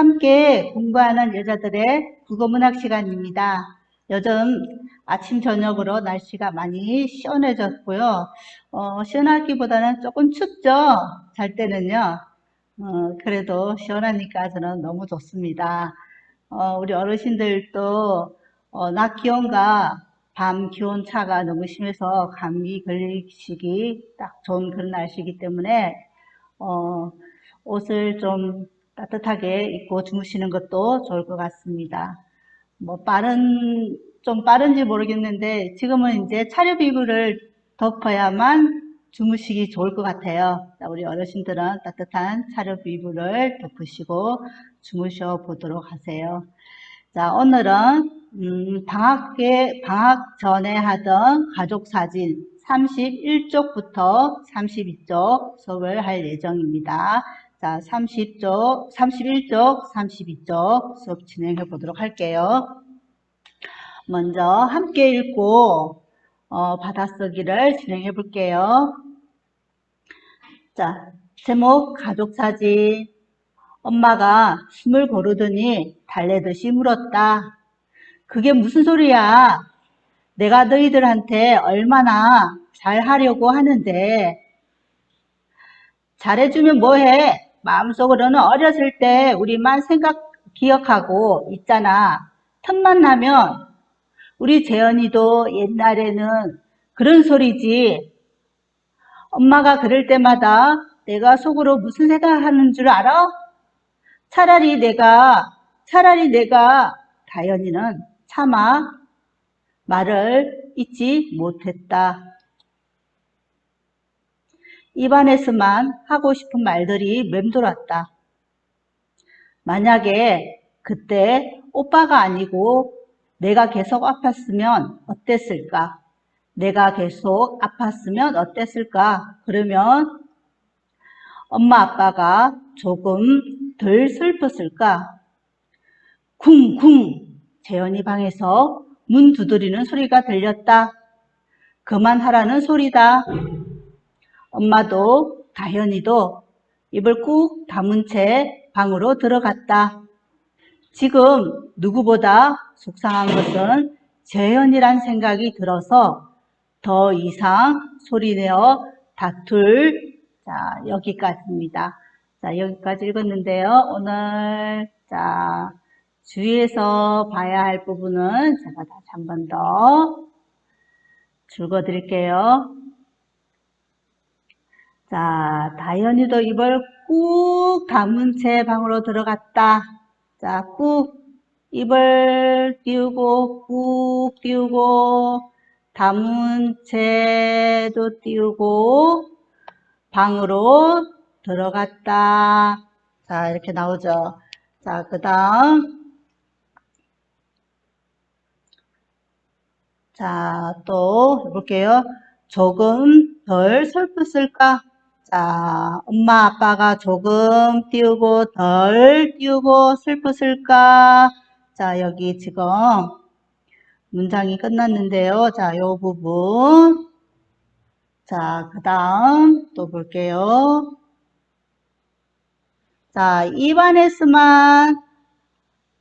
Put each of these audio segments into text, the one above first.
함께 공부하는 여자들의 국어문학 시간입니다. 요즘 아침, 저녁으로 날씨가 많이 시원해졌고요. 어, 시원하기보다는 조금 춥죠? 잘 때는요. 어, 그래도 시원하니까 저는 너무 좋습니다. 어, 우리 어르신들도 어, 낮 기온과 밤 기온 차가 너무 심해서 감기 걸리시기 딱 좋은 그런 날씨이기 때문에 어, 옷을 좀 따뜻하게 입고 주무시는 것도 좋을 것 같습니다. 뭐 빠른 좀 빠른지 모르겠는데 지금은 이제 차렵 이불을 덮어야만 주무시기 좋을 것 같아요. 자, 우리 어르신들은 따뜻한 차렵 이불을 덮으시고 주무셔 보도록 하세요. 자, 오늘은 음, 방학에 방학 전에 하던 가족 사진 31쪽부터 32쪽 수업을 할 예정입니다. 자, 30쪽, 31쪽, 32쪽 수업 진행해 보도록 할게요. 먼저 함께 읽고 어, 받아쓰기를 진행해 볼게요. 자, 제목 가족 사진. 엄마가 숨을 고르더니 달래듯이 물었다. 그게 무슨 소리야? 내가 너희들한테 얼마나 잘하려고 하는데 잘해주면 뭐해? 마음속으로는 어렸을 때 우리만 생각 기억하고 있잖아. 틈만 나면 우리 재현이도 옛날에는 그런 소리지. 엄마가 그럴 때마다 내가 속으로 무슨 생각하는 줄 알아? 차라리 내가 차라리 내가 다현이는 차마 말을 잊지 못했다. 입안에서만 하고 싶은 말들이 맴돌았다. 만약에 그때 오빠가 아니고 내가 계속 아팠으면 어땠을까? 내가 계속 아팠으면 어땠을까? 그러면 엄마 아빠가 조금 덜 슬펐을까? 쿵쿵 재현이 방에서 문 두드리는 소리가 들렸다. 그만하라는 소리다. 엄마도 다현이도 입을 꾹 다문 채 방으로 들어갔다. 지금 누구보다 속상한 것은 재현이란 생각이 들어서 더 이상 소리내어 다툴 자 여기까지입니다. 자 여기까지 읽었는데요. 오늘 자 주위에서 봐야 할 부분은 제가 다시 한 번 더 줄거 드릴게요. 자, 다현이도 입을 꾹 다문 채 방으로 들어갔다. 자, 꾹 입을 띄우고 꾹 띄우고 다문 채도 띄우고 방으로 들어갔다. 자, 이렇게 나오죠. 자, 그 다음 자, 또 해볼게요. 조금 덜 슬펐을까? 자, 엄마 아빠가 조금 띄우고 덜 띄우고 슬펐을까? 자, 여기 지금 문장이 끝났는데요. 자, 요 부분. 자, 그 다음 또 볼게요. 자, 입안에서만,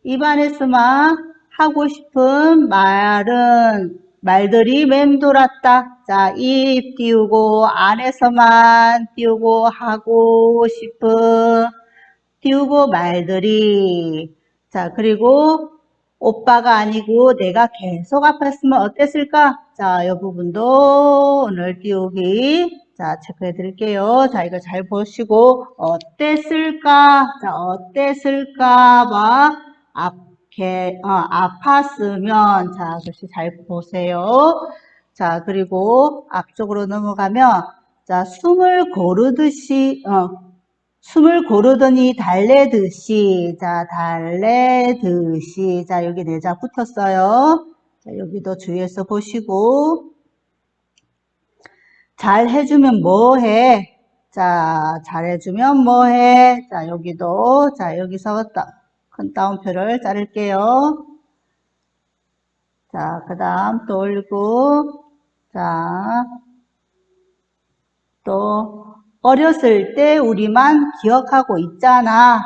입안에서만 하고 싶은 말은 말들이 맴돌았다. 자, 입 띄우고 안에서만 띄우고 하고 싶은 띄우고 말들이 자, 그리고 오빠가 아니고 내가 계속 아팠으면 어땠을까? 자, 이 부분도 오늘 띄우기 자, 체크해 드릴게요. 자, 이거 잘 보시고 어땠을까? 자, 어땠을까 개, 어, 아팠으면, 자, 글씨 잘 보세요. 자, 그리고 앞쪽으로 넘어가면, 자, 숨을 고르듯이, 어, 숨을 고르더니 달래듯이, 자, 달래듯이, 자, 여기 내자 붙었어요. 자, 여기도 주의해서 보시고, 잘 해주면 뭐 해? 자, 잘해주면 뭐 해? 자, 여기도, 자, 여기서 큰 따옴표를 자를게요. 자, 그 다음 또 올리고, 자, 또 어렸을 때 우리만 기억하고 있잖아.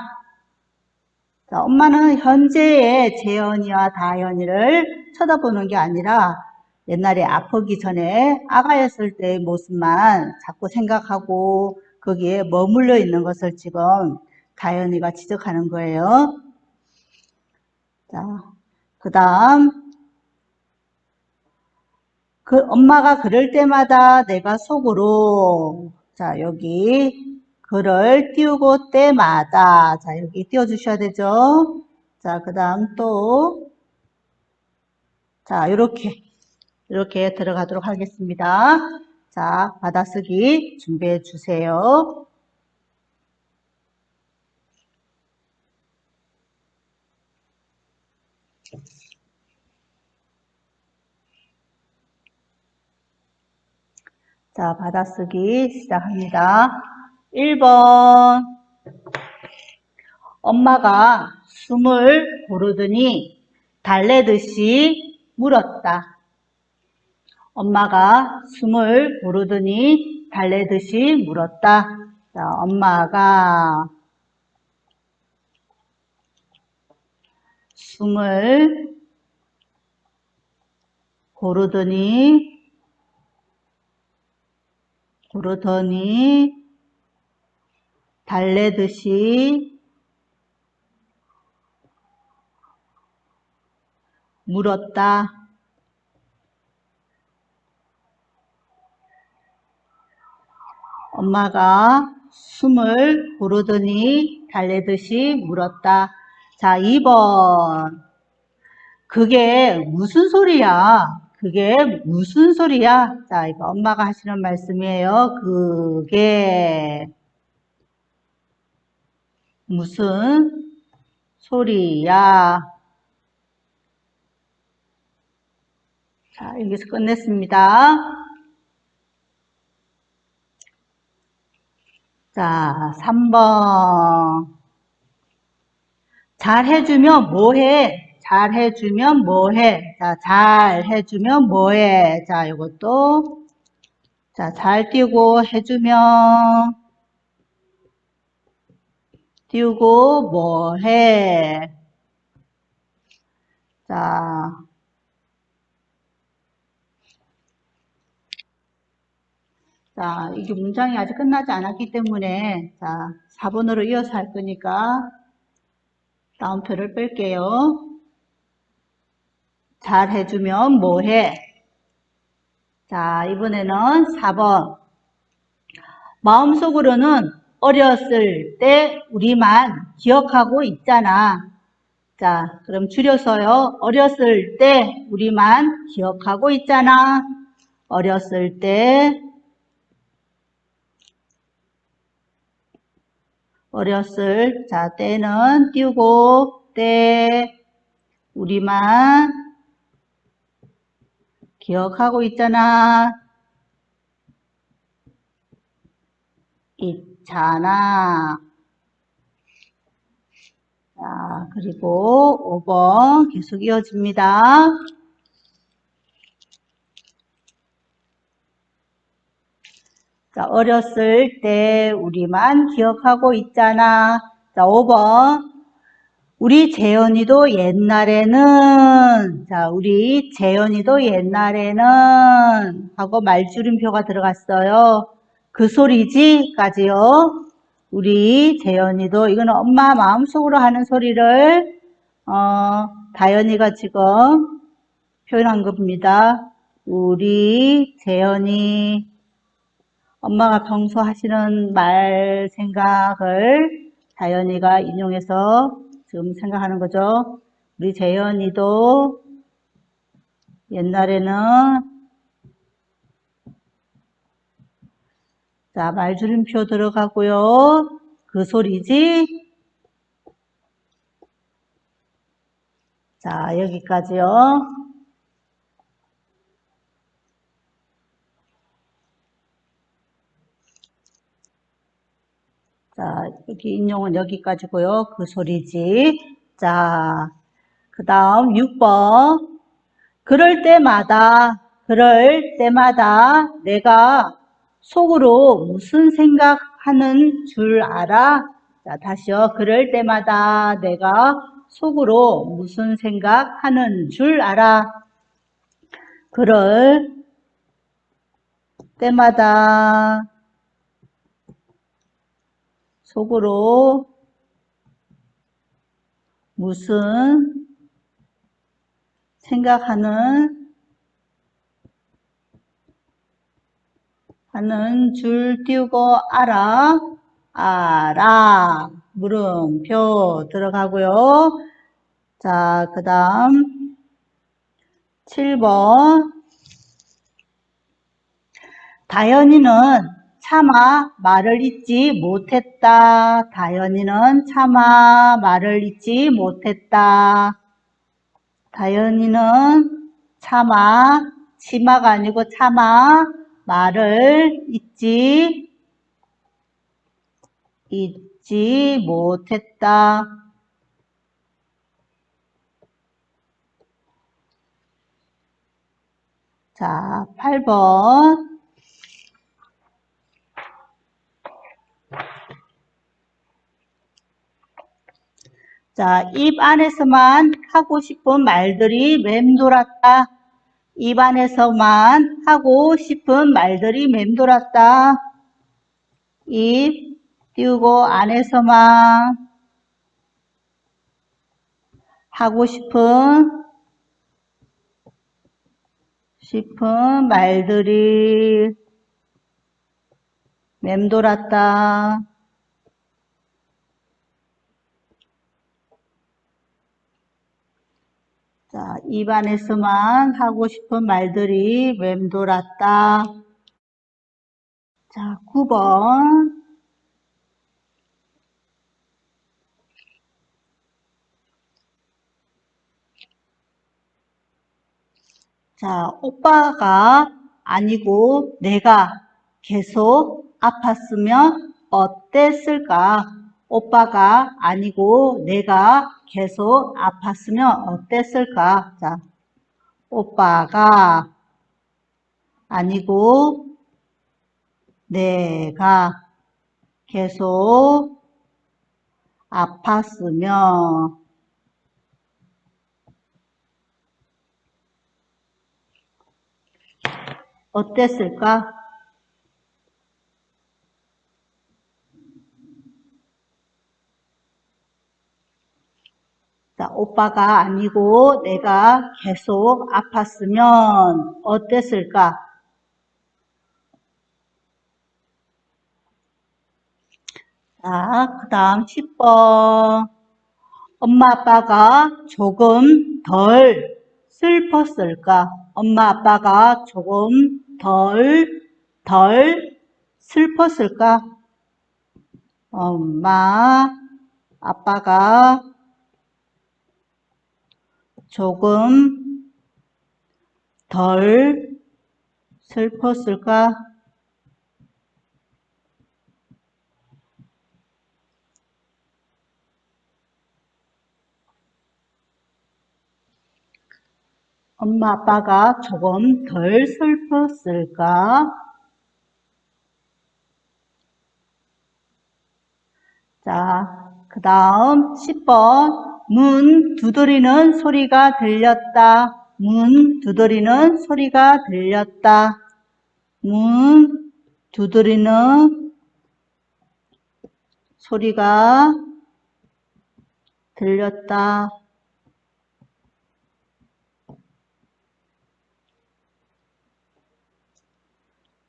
자, 엄마는 현재의 재현이와 다현이를 쳐다보는 게 아니라 옛날에 아프기 전에 아가였을 때의 모습만 자꾸 생각하고 거기에 머물러 있는 것을 지금 다현이가 지적하는 거예요. 자, 그 다음, 그 엄마가 그럴 때마다 내가 속으로, 자, 여기, 글을 띄우고 때마다, 자, 여기 띄워 주셔야 되죠. 자, 그 다음 또, 자, 이렇게, 이렇게 들어가도록 하겠습니다. 자, 받아쓰기 준비해 주세요. 자, 받아쓰기 시작합니다. 1번. 엄마가 숨을 고르더니 달래듯이 물었다. 엄마가 숨을 고르더니 달래듯이 물었다. 자, 엄마가 숨을 고르더니 고르더니 달래듯이 물었다. 엄마가 숨을 고르더니 달래듯이 물었다. 자, 2번. 그게 무슨 소리야? 그게 무슨 소리야? 자, 이거 엄마가 하시는 말씀이에요. 그게 무슨 소리야? 자, 여기서 끝냈습니다. 자, 3번. 잘 해주면 뭐해? 잘 해주면 뭐해? 자, 잘 해주면 뭐해? 자, 이것도. 자, 잘 띄우고 해주면. 띄우고 뭐해? 자. 자, 이게 문장이 아직 끝나지 않았기 때문에, 자, 4번으로 이어서 할 거니까, 다운표를 뺄게요. 잘 해주면 뭐해? 자, 이번에는 4번. 마음속으로는 어렸을 때 우리만 기억하고 있잖아. 자, 그럼 줄여서요. 어렸을 때 우리만 기억하고 있잖아. 어렸을 때 어렸을 자 때는 띄우고 때 우리만 기억하고 있잖아. 있잖아. 자, 그리고 5번 계속 이어집니다. 자, 어렸을 때 우리만 기억하고 있잖아. 자, 5번. 우리 재현이도 옛날에는, 자, 우리 재현이도 옛날에는, 하고 말줄임표가 들어갔어요. 그 소리지? 까지요. 우리 재현이도, 이거는 엄마 마음속으로 하는 소리를, 어, 다현이가 지금 표현한 겁니다. 우리 재현이, 엄마가 평소 하시는 말 생각을 다현이가 인용해서 지금 생각하는 거죠. 우리 재현이도 옛날에는 자 말줄임표 들어가고요. 그 소리지. 자 여기까지요. 자, 여기 인용은 여기까지고요. 그 소리지. 자, 그 다음 6번. 그럴 때마다, 그럴 때마다 내가 속으로 무슨 생각하는 줄 알아? 자, 다시요. 그럴 때마다 내가 속으로 무슨 생각하는 줄 알아? 그럴 때마다 속으로 무슨 생각하는 하는 줄 띄우고 알아? 알아. 물음표 들어가고요. 자, 그 다음 7번. 다현이는 차마 말을 잇지 못했다. 다현이는 차마 말을 잇지 못했다. 다현이는 차마, 치마가 아니고 차마 말을 잊지, 잊지 못했다. 자, 8번. 자, 입 안에서만 하고 싶은 말들이 맴돌았다. 입 안에서만 하고 싶은 말들이 맴돌았다. 입 띄우고 안에서만 하고 싶은 싶은 말들이 맴돌았다. 자, 입안에서만 하고 싶은 말들이 맴돌았다. 자, 9번. 자, 오빠가 아니고 내가 계속 아팠으면 어땠을까? 오빠가 아니고 내가 계속 아팠으면 어땠을까? 자, 오빠가 아니고 내가 계속 아팠으면 어땠을까? 자, 오빠가 아니고 내가 계속 아팠으면 어땠을까? 자, 그 다음 10번. 엄마 아빠가 조금 덜 슬펐을까? 엄마 아빠가 조금 덜, 덜 슬펐을까? 엄마 아빠가 조금 덜 슬펐을까? 엄마 아빠가 조금 덜 슬펐을까? 자, 그 다음 10번 문 두드리는 소리가 들렸다. 문 두드리는 소리가 들렸다. 문 두드리는 소리가 들렸다.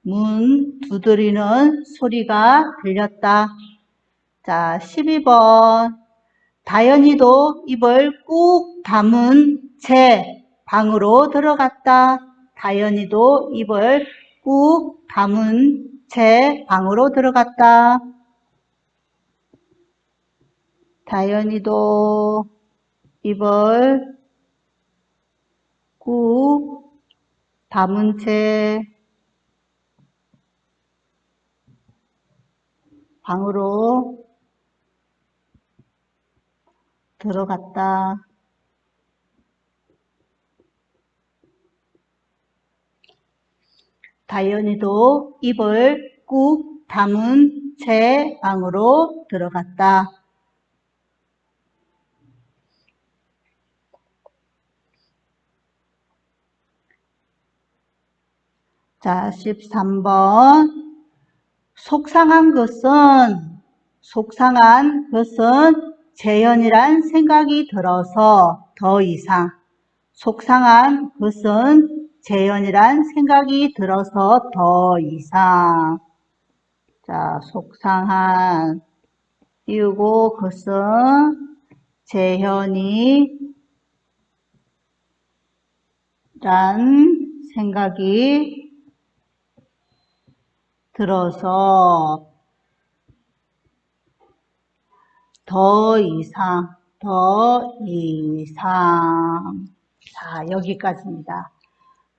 문 두드리는 소리가 들렸다. 자, 12번. 다현이도 입을 꾹 다문 채 방으로 들어갔다. 다현이도 입을 꾹 다문 채 방으로 들어갔다. 다현이도 입을 꾹 다문 채 방으로 들어갔다. 다현이도 입을 꾹 다문 채 방으로 들어갔다. 자, 13번. 속상한 것은, 속상한 것은 재현이란 생각이 들어서 더 이상, 속상한 것은 재현이란 생각이 들어서 더 이상. 자, 속상한, 띄우고 것은 재현이 란 생각이 들어서 더 이상, 더 이상. 자, 여기까지입니다.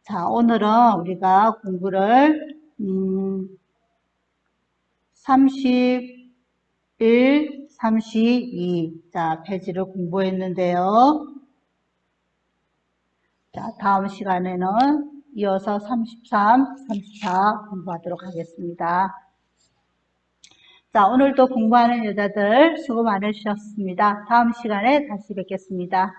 자, 오늘은 우리가 공부를, 음, 31, 32. 자, 페이지를 공부했는데요. 자, 다음 시간에는 이어서 33, 34 공부하도록 하겠습니다. 자, 오늘도 공부하는 여자들 수고 많으셨습니다. 다음 시간에 다시 뵙겠습니다.